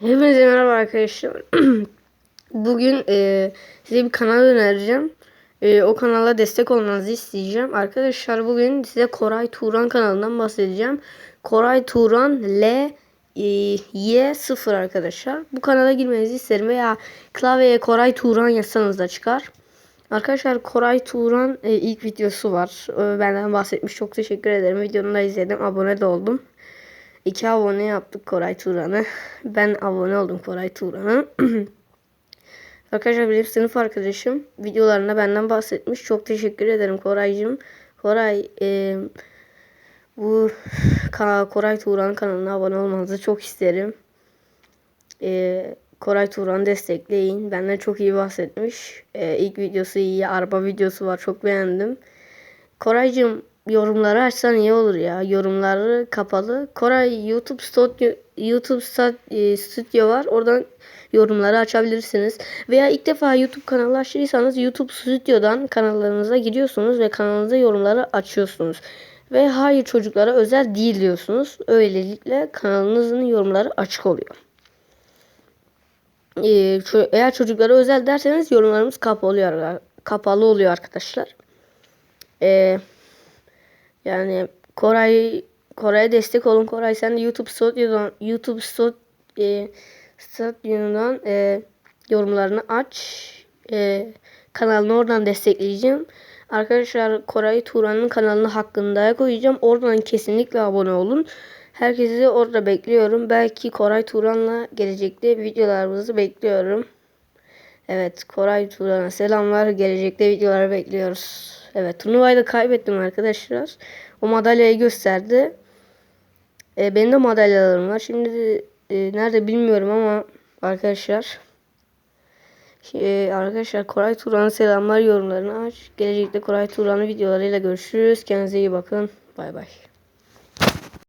Hepinize merhaba arkadaşlar. Bugün e, size bir kanal önereceğim. E, o kanala destek olmanızı isteyeceğim. Arkadaşlar bugün size Koray Turan kanalından bahsedeceğim. Koray Turan L e, Y0 arkadaşlar. Bu kanala girmenizi isterim veya klavyeye Koray Turan yazsanız da çıkar. Arkadaşlar Koray Turan e, ilk videosu var. E, benden bahsetmiş. Çok teşekkür ederim. Videonu da izledim. Abone de oldum. İki abone yaptık Koray Turan'ı. Ben abone oldum Koray Turan'a. Arkadaşlar benim sınıf arkadaşım videolarında benden bahsetmiş. Çok teşekkür ederim Koraycığım. Koray e, bu Koray Turan kanalına abone olmanızı çok isterim. E, Koray Turan destekleyin. Benden çok iyi bahsetmiş. E, ilk videosu iyi. Araba videosu var. Çok beğendim. Koraycığım yorumları açsan iyi olur ya. Yorumları kapalı. Koray YouTube Studio YouTube e, Studio var. Oradan yorumları açabilirsiniz. Veya ilk defa YouTube kanalı açtıysanız YouTube Studio'dan kanallarınıza gidiyorsunuz ve kanalınıza yorumları açıyorsunuz. Ve hayır çocuklara özel değil diyorsunuz. Öylelikle kanalınızın yorumları açık oluyor. Ee, eğer çocuklara özel derseniz yorumlarımız kapalı oluyor, kapalı oluyor arkadaşlar. Ee, yani Koray Koray'a destek olun. Koray sen de YouTube Studio'dan YouTube Studio, e, Studio'dan e, yorumlarını aç. E, kanalını oradan destekleyeceğim. Arkadaşlar Koray Turan'ın kanalını hakkında koyacağım. Oradan kesinlikle abone olun. Herkesi orada bekliyorum. Belki Koray Turan'la gelecekte videolarımızı bekliyorum. Evet Koray Turan'a selamlar. Gelecekte videoları bekliyoruz. Evet turnuvayı da kaybettim arkadaşlar. O madalyayı gösterdi. E, benim de madalyalarım var. Şimdi e, nerede bilmiyorum ama arkadaşlar. E, arkadaşlar Koray Turan'a selamlar yorumlarını aç. Gelecekte Koray Turan'ın videolarıyla görüşürüz. Kendinize iyi bakın. Bay bay.